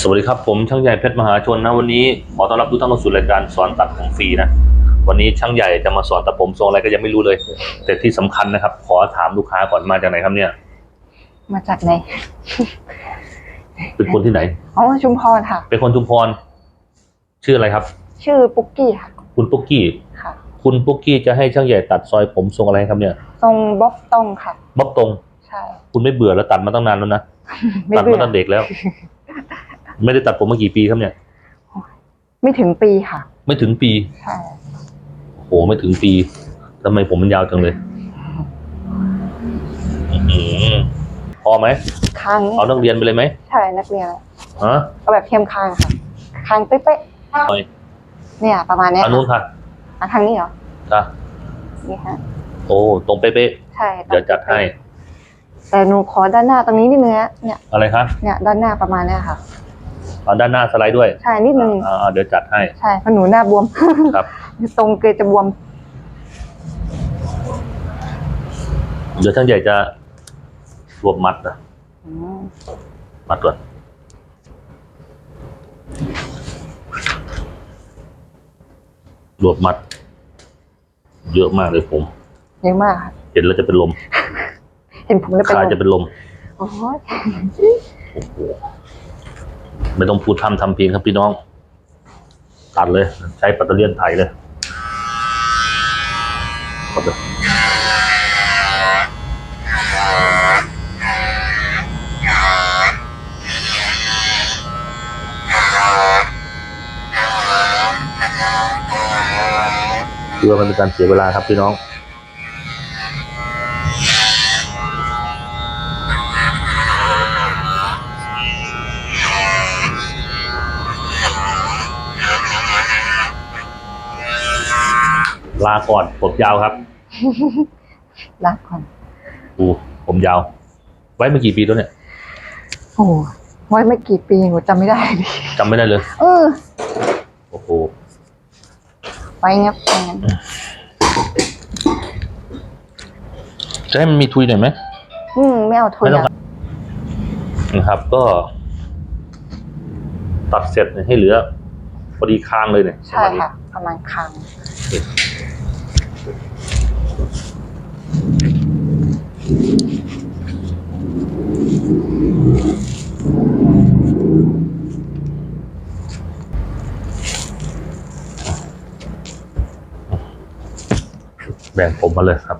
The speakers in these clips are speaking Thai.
สวัสดีครับผมช่างใหญ่เพชรมหาชนนะวันนี้ขอต้อนรับทุกท่านเข้าสู่รายการสอนตัดผมฟรีนะวันนี้ช่างใหญ่จะมาสอนตัดผมทรงอะไรก็ยังไม่รู้เลย แต่ที่สำคัญนะครับ ขอถามลูกค้าก่อนมาจากไหนครับเนี่ย มาจากไหนเป็นคนที่ไหนอ๋อชุมพรค่ะ เป็นคนชุมพร ชื่ออะไรครับ ชื่อปุ๊กกี้ค่ะ คุณปุ๊กกี้ค่ะ คุณปุ๊กกี้จะให้ช่างใหญ่ตัดซอยผมทรงอะไรครับเนี่ยทรงบ๊อบตรงค่ะบ๊อบตรงใช่คุณไม่เบื่อแล้วตัดมาตั้งนานแล้วนะไม่ตัดเบื่มาอตั้งเด็กแล้ว ไม่ได้ตัดผมมากี่ปีครับเนี่ย ไม่ถึงปีค่ะ ไม่ถึงปีใช่โหไม่ถึงปีทำไมผมมันยาวจังเลยอื้อหือพอไหมคางเอานักเรียนไปเลยไหมใช่นักเรียนฮะก็แบบเทียมคางค่ะคางเป๊ะไปๆเนี่ย ประมาณเนี้ยอันนู้นค่ะอะทางนี้เหรอจ้ะนี่ฮะโอ้ตรงเป๊ะใช่ๆเดี๋ยวจัดให้ แต่หนูขอด้านหน้าตรงนี้นิดนึงนะเนี่ยอะไรคะ เนี่ยด้านหน้าประมาณเนี้ยค่ะ เอาด้านหน้าสไลด์ด้วยใช่นิดนึงอ่าๆเดี๋ยวจัดให้ใช่เพราะหนูหน้าบวมครับตรงเกยจะบวม เดี๋ยวช่างใหญ่จะรวบมัดนะอืมมัดก่อนรวบมัด เยอะมากเลยผมเยอะมากค่ะเห็นแล้วจะเป็นลม เห็นผมแล้วเป็นขาลมจะเป็นลมโอ้ยโอ้โห ไม่ต้องพูดทำทำเพลงครับพี่น้อง ตัดเลย ใช้ปัตเตอร์เลียนไถเลยกดเลยเพื่อมันเป็นการเสียเวลาครับพี่น้อง ก่อน ผมยาวครับรักก่อนอูผมยาว ไว้มากี่ปีแล้วเนี่ยโอ้ไว้ไม่กี่ปีหนูจำไม่ได้ดิจำไม่ได้เลย เออโอ้โหไว้งับไปงั้นจะให้มันมีทุยหน่อยไหมอืมไม่เอาทุนไม่ต้องอะนะครับ ก็ ตัดเสร็จให้เหลือพอดีคางเลยเนี่ยใช่ค่ะประมาณคาง แบ่งผมมาเลยครับ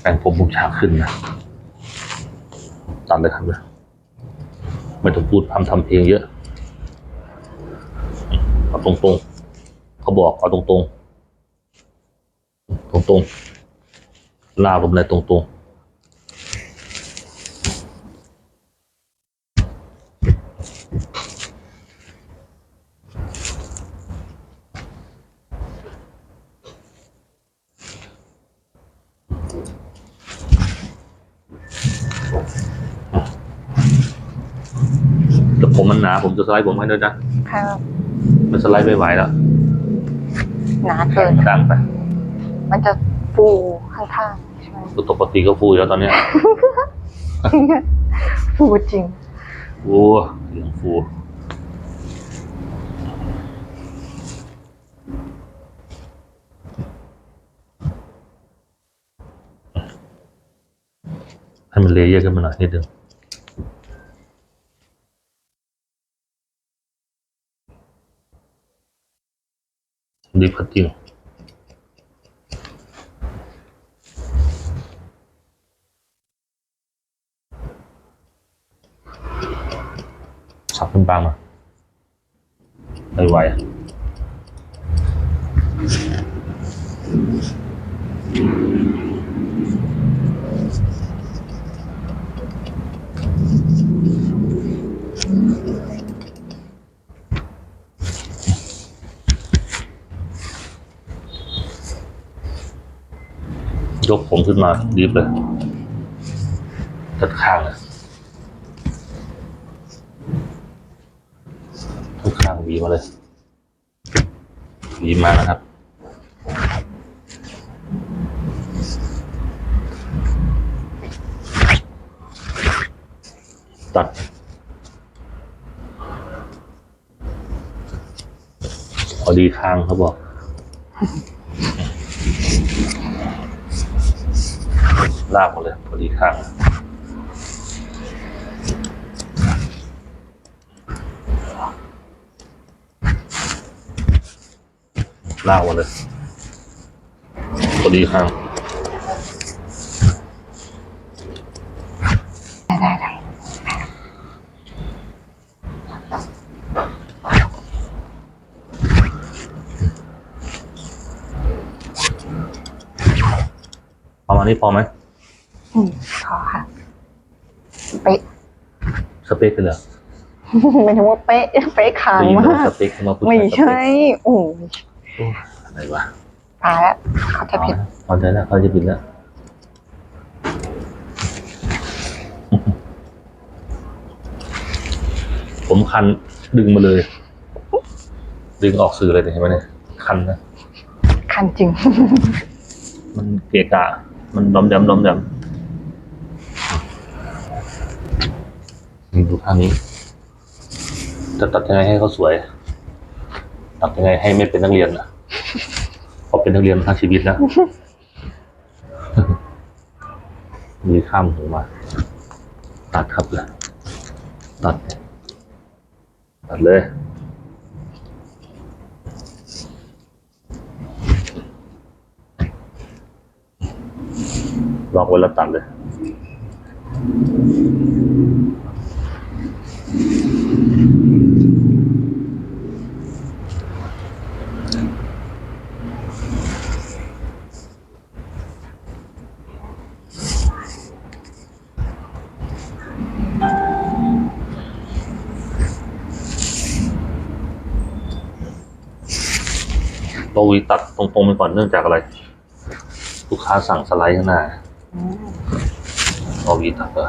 แบ่งผมผมฉากขึ้นนะตัดเลยครับเลยไม่ต้องพูดทำทำเพลงเยอะ เอาตรงๆเขาบอกเอาตรงๆ ตรงๆ ลาผมเลยตรงๆแต่ผมมันหนา ผมจะสไลด์ผมให้ด้วยนะค่ะมันสไลด์ไม่ไหวแล้วหนาเกิน ดังไป มันจะฟูข้างๆ ใช่ไหมตัวปกติก็ฟูอยู่แล้วตอนเนี้ยฟูจริงโอ้เสียงฟูให้มันเลเยอร์ขึ้นมาหน่อยนิดนึงดีพัดจริง สับเป็นบามาไม่ไหวอะยกผมขึ้นมาดีบเลยตัดข้างเลย มาเลยยิ้มมานะครับ ตัดพอดีทางเขาบอกลากหมดเลยพอดีทาง ลากหมดเลยพอดีคางได้ได้ได้ประมาณนี้พอไหมอืมขอค่ะ เป๊ะ สเปคกันเหรอไม่ถึงว่าเป๊ะ เป๊ะขางได้ยินมาว่ากสเปคมาพูดไม่ถึงสเปใช่คโอ้ยโอ้อะไรวะตายแล้วเขาจะผิดเอาใจแล้วเขาจะผิดแล้วผมคันดึงมาเลย ดึงออกสื่อเลยเห็นไหมเนี่ยคันนะคันจริง มันเกะกะ มันดอมแดมดอมแดมดูข้างนี้จะตัดยังไงให้เขาสวย ตัดยังไงให้ไม่เป็นนักเรียนนะเพราะเป็นนักเรียนมาทั้งชีวิตนะมีข้ามหูมา ตัดครับเลยตัด ตัดเลยล็อกไว้แล้วตัดเลย โปรวีตัดตร งๆไปก่อนเนื่องจากอะไร ลูกค้าสั่งสไลด์ข้างหน้าโปรวีตัดเหรอ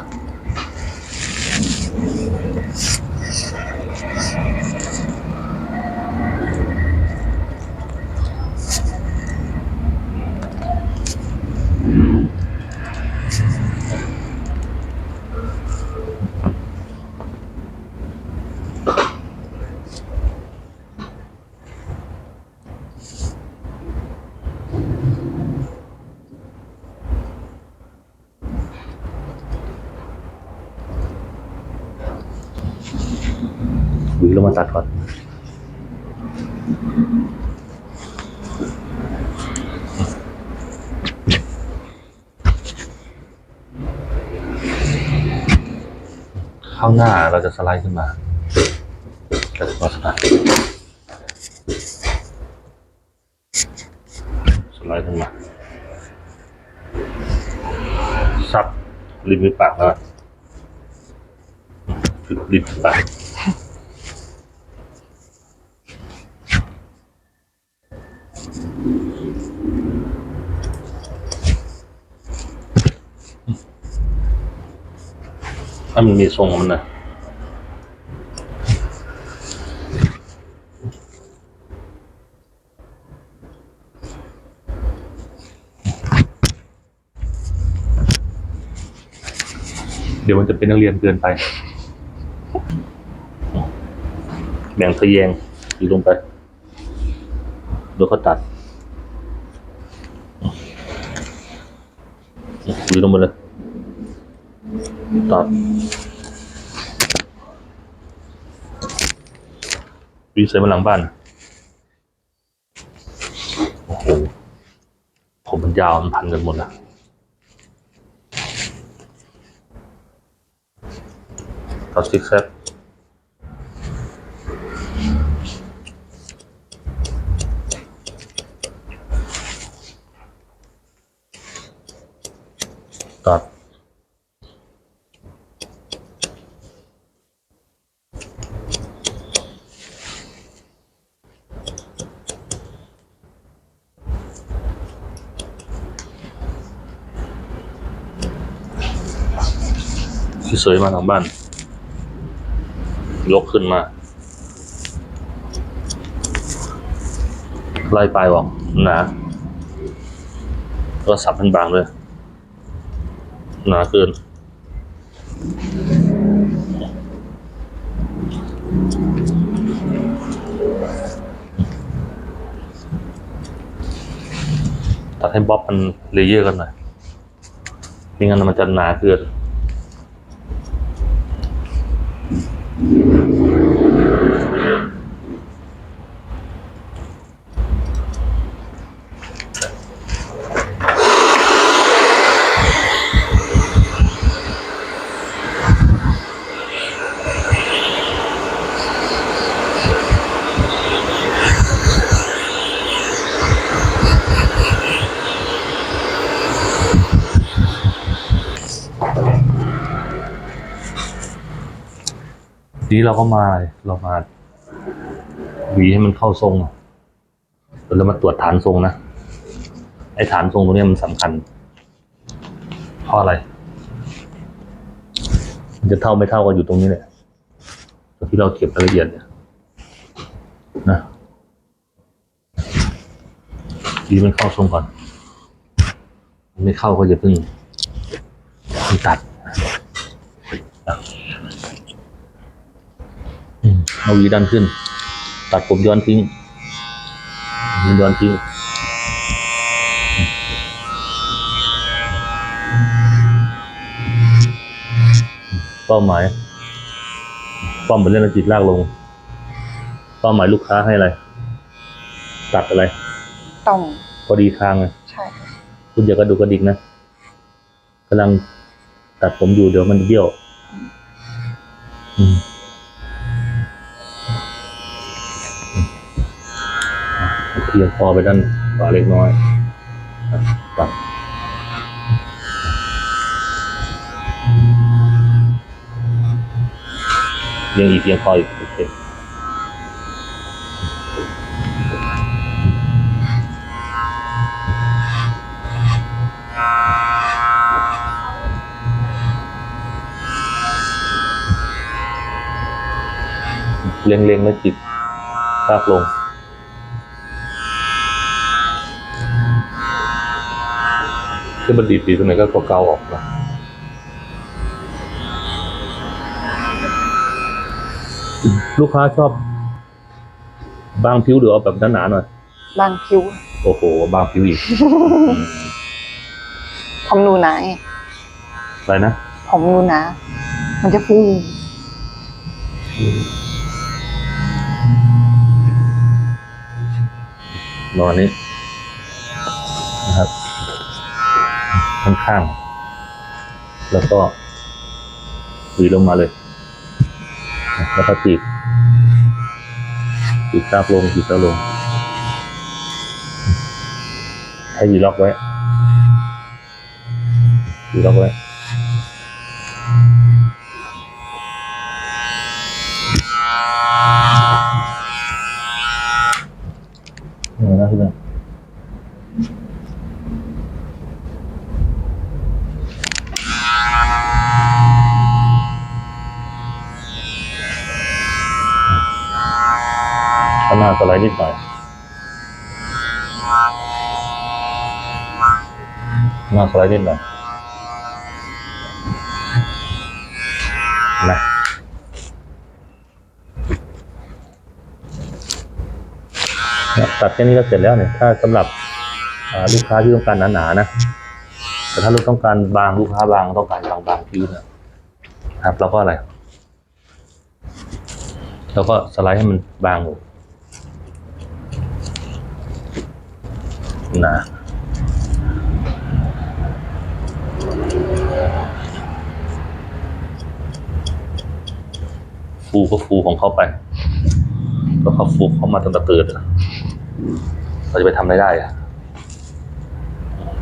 หวี ลงมาตัดก่อนข้างหน้าเราจะสไลด์ขึ้นมาจะลักษณะสไลด์ขึ้นมา ซับริมปากแล้วริมปากามันมีทรงมันนะเดี๋ยวมันจะเป็นนักเรียนเกินไป แบ่งทะแยงอยู่ลงไปเดี๋ยเขาตัดอยู่ลงมาเลย ตัดวีใส่มาหลังบ้าน โอ้โห ผมมันยาวมันพันกันหมดละตัดซิกแซกตัด เสยมาทางบ้าน ยกขึ้นมา ไล่ปลายออกหนาก็สับเป็นบางเลยหนาเกินตัดให้บ๊อบมันเลเยอร์กันหน่อยไม่งั้นมันจะหนาเกิน นี้เราก็มาเรามาหวีให้มันเข้าทรงอะแล้วมาตรวจฐานทรงนะไอ้ฐานทรงตรงนี้มันสำคัญเพราะอะไร มันจะเท่าไม่เท่ากันอยู่ตรงนี้แหละตรงที่เราเก็บรายละเอียดเนี่ยนะหวีมันเข้าทรงก่อนมันไม่เข้าก็อย่าเพิ่งเพิ่งตัดนะ อืม เอาหวีดันขึ้น ตัดผมย้อนทิ้งผมย้อนทิ้งเป้าหมายป้อมเป็นเรื่องจิตลากลง เป้าหมายลูกค้าให้อะไร ตัดอะไรต้องพอดีทางไงใช่คุณอย่ากระดูกกระดิกนะกำลังตัดผมอยู่เดี๋ยวมันเบี้ยว อืม เพียงพอไปด้านขวาเล็กน้อยอะตัดยังอีกเพียงพออีกโอเคเล็งๆแล้วจิตลากลง ที่มันดีดดีตรงไหนก็เกาๆออกนะลูกค้าชอบ บางผิวหรือเอาแบบหนาๆหน่อยบางคิ้วโอ้โห บางผิวอีก ผมหนูหนาไงอะไรนะ ผมหนูหนา มันจะฟูนอนนี้นะครับ ข้างๆ แล้วก็หวีลงมาเลย แล้วก็จีบจีบตาบลงจีบตาลงให้หวีล็อกไว้หวีล็อกไว้ สไลด์นิดหน่อยหน้าสไลด์นิดหน่อยนะตัดแค่นี้ก็เสร็จแล้วเนี่ย ถ้าสำหรับลูกค้าที่ต้องการหนาๆนะ แต่ถ้าลูกต้องการบางลูกค้าบางต้องการบางบางๆผิวเนี่ยครับเราก็อะไรเราก็สไลด์ให้มันบางลง นาฟูก็ฟูของเขาไป ก็เขาฟูเขามาตั้งแต่เกิดอะเราจะไปทำอะไรได้อะ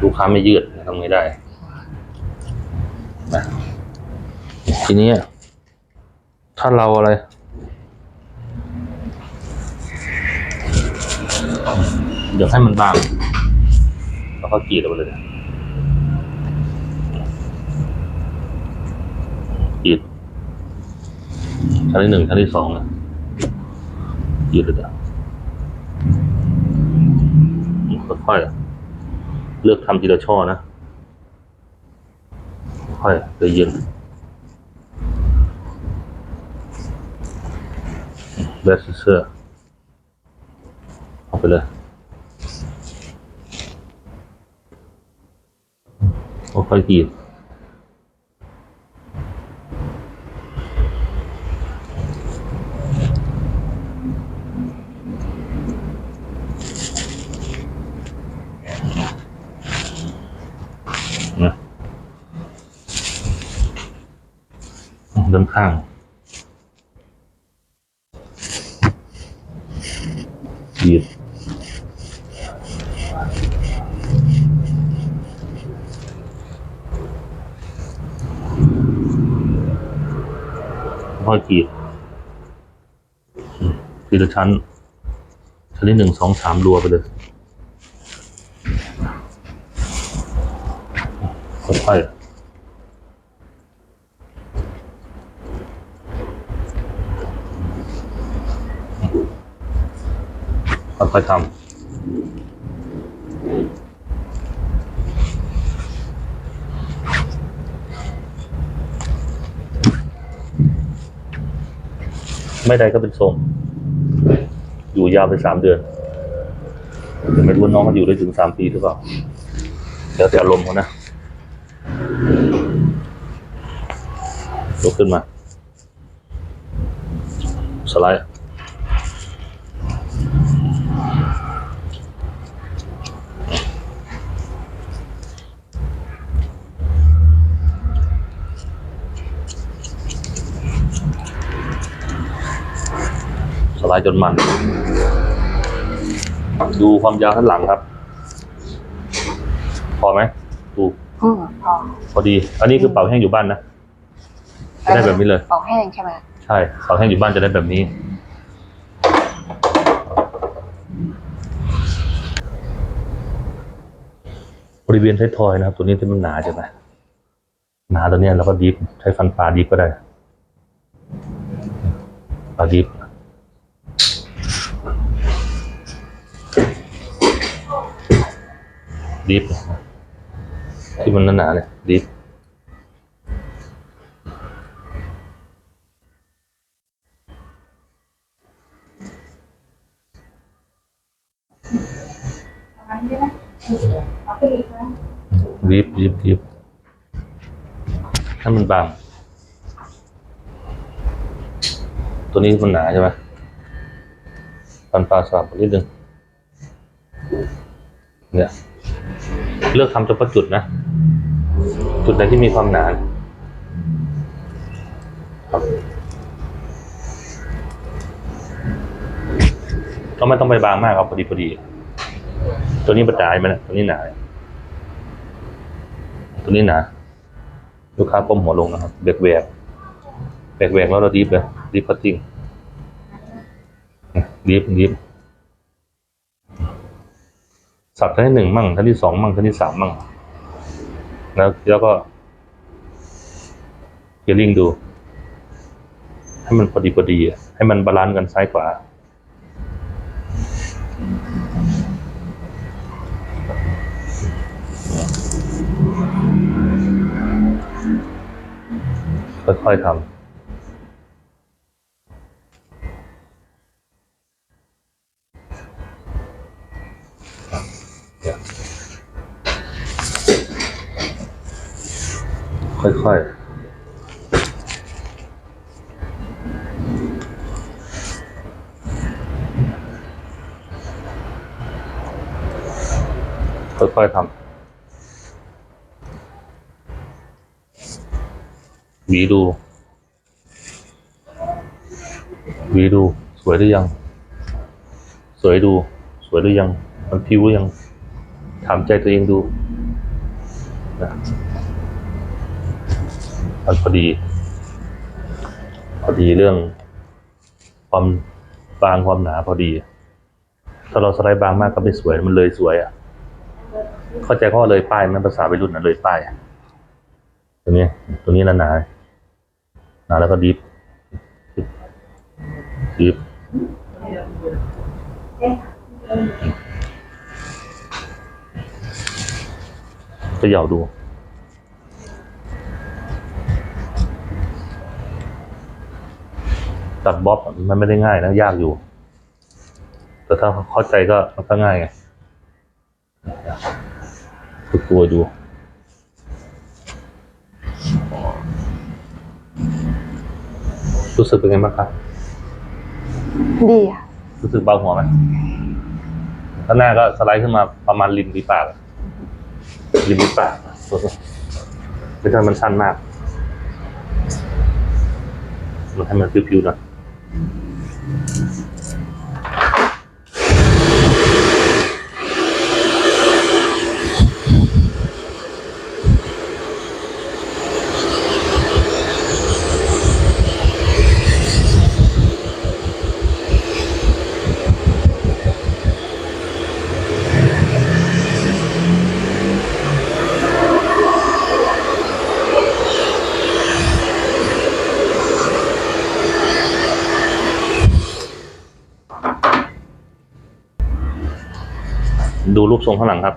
ลูกค้าไม่ยืดทำไงได้นะทีนี้ถ้าเราอะไร เดี๋ยวให้มันบาง แล้วก็กรีดออกไปเลยกรีดชั้นที่หนึ่งชั้นที่สองนะยืดเลยอะค่อยๆเลือกทำทีละช่อนะ ค่อยใจเย็นแบสเซอร์เอาไปเลย 我快递 ชั้น ชั้นที่หนึ่งสองสามรัวไปเลยค่อยๆค่อยๆทำไม่ได้ก็เป็นทรง ยู่ยาวไปสามเดือนแต่ไม่รู้น้องเขาอยู่ได้ถึงสามปีหรือเปล่าแล้วแต่อารมณ์เขานะลุกขึ้นมา สไลด์ ไลด์จนมัน ดูความยาวด้านหลังครับ พอไหมดูอืมพอพอดี อันนี้คือเป่าแห้งอยู่บ้านนะ จะได้แบบนี้เลย เป่าแห้งใช่ไหมใช่เป่าแห้งอยู่บ้านจะได้แบบนี้ บริเวณท้ายทอยนะครับ ตัวนี้ที่มันหนาใช่ไหมหนาตัวเนี้ยเราก็ดิฟใช้ฟันปลาดิฟก็ได้ปลาดิฟ ดิฟที่มันหนาๆเนี่ยดิฟรีบรีบรีบให้มันบาง ตัวนี้มันหนาใช่ไหม ปันปลาสลับนิดนึงเนี่ยเลือกทำเฉพาะจุดนะ จุดไหนที่มีความหนาครับก็ไม่ต้องไปบางมากครับพอดีพอดี ตัวนี้มันหนาไหมนะตัวนี้หนา ตัวนี้หนา ลูกค้าก้มหัวลงนะครับเบรกแหวกเบรกแหวกแล้วเราดีฟเลยดีฟคัตติ้ง ดีฟดีฟสับท่านที่หนึ่งมั่งท่านที่สองมั่งท่านที่สามมั่งแล้วแล้วก็เกียร์ลิงดู ให้มันพอดีพอดีให้มันบาลานซ์กันซ้ายขวาค่อยๆทำ ค่อยๆ ค่อยๆทำหวีดูหวีดู สวยหรือยัง สวยดู สวยหรือยัง มันพิวหรือยัง ถามใจตัวเองดูนะ มันพอดี พอดีเรื่อง ความบางความหนาพอดี ถ้าเราสไลด์บางมากก็ไม่สวยมันเลยสวยอะ เข้าใจขาว่าเลยป้ายมันภาษาวัยรุ่นนะเลยป้ายตัวนี้ ตัวนี้หนาหนาหนาแล้วก็ดิฟดิฟก็เหยาดูัดบอบมันไม่ได้ง่ายนะยากอยู่ แต่ถ้าเข้าใจก็มันก็ง่ายไงฝึกตัวดูรู้สึกเป็นไงบ้างครับดีอะรู้สึกเบาหัวไหมข้างหน้าก็สไลด์ขึ้นมาประมาณริมปีปากริมปีปากไม่ใช่มันสั้นมาก มันให้มันพิวๆหน่อย รูปทรงข้างหลังครับ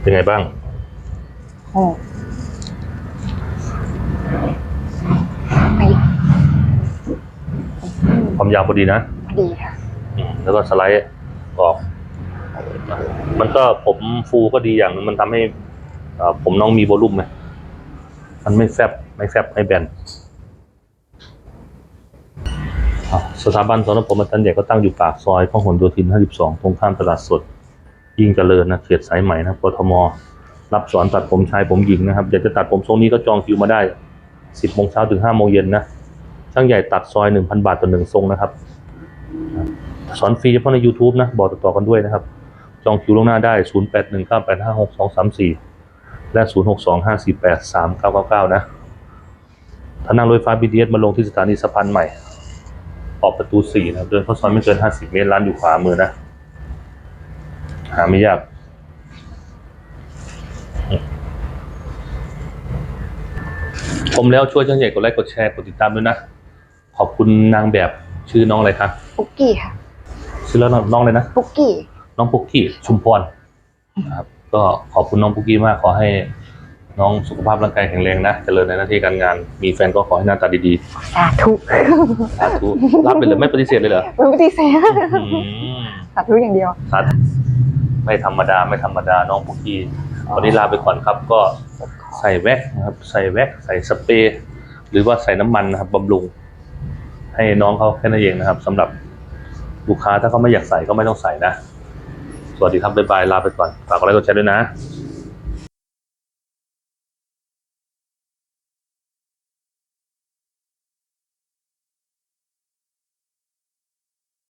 เป็นไงบ้างโอ้ไม่ความยาวพอดีนะ ดีค่ะอืมแล้วก็สไลด์ออก มันก็ผมฟูก็ดีอย่างหนึงมันทำให้เอ่อผมน้องมีโวลุ่มไหมมันไม่แฟบไม่แฟบไม่แบนอะ สถาบันสอนผมอัตันใหญ่ก็ตั้งอยู่ปากซอยพหลโยธิน 52 ตรงข้ามตลาดสด ยิ่งเจริญนะเขตสายใหม่นะกทม รับสอนตัดผมชายผมหญิงนะครับ อยากจะตัดผมทรงนี้ก็จองคิวมาได้ 10โมงเช้าถึง5โมงเย็นนะช่างใหญ่ตัดซอย 1,000 บาทต่อหนึ่งทรงนะครับ สอนฟรีเฉพาะใน YouTube นะ บอกต่อๆกันด้วยนะครับ จองคิวล่วงหน้าได้ 0819856234 และ 0625483999 นะถ้านั่งรถไฟฟ้า BTS มาลงที่สถานีสะพานใหม่ ออกประตู4นะครับเดินเข้าซอยไม่เกิน50เมตรร้านอยู่ขวามือนะ หาไม่ยากผมแล้วช่วยช่างใหญ่กดไลค์กดแชร์กดติดตามด้วยนะ ขอบคุณนางแบบชื่อน้องอะไรครับปุกกี้ค่ะ ชื่อแล้วน้องเลยนะ ปุกกี้ น้องปุกกี้ชุมพรนะครับ ก็ขอบคุณน้องปุกกี้มากขอให้ น้องสุขภาพร่างกายแข็งแรงนะ เจริญในหน้าที่การงาน มีแฟนก็ขอให้หน้าตาดีสาธุๆ สาธุ รับไปเลยไม่ปฏิเสธเลยเหรอไม่ปฏิเสธอืมสาธุอย่างเดียว สาธุไม่ธรรมดาไม่ธรรมดาน้องปุกกี้วันนี้ลาไปก่อนครับ ก็ใส่แว็กนะครับ ใส่แว็กใส่สเปรย์หรือว่าใส่น้ำมันนะครับบำรุง ให้น้องเขาแค่นั้นเองนะครับสำหรับลูกค้าถ้าเขาไม่อยากใส่ก็ไม่ต้องใส่นะ สวัสดีครับบ๊ายบายลาไปก่อนฝากกดไลค์กดแชร์ด้วยนะค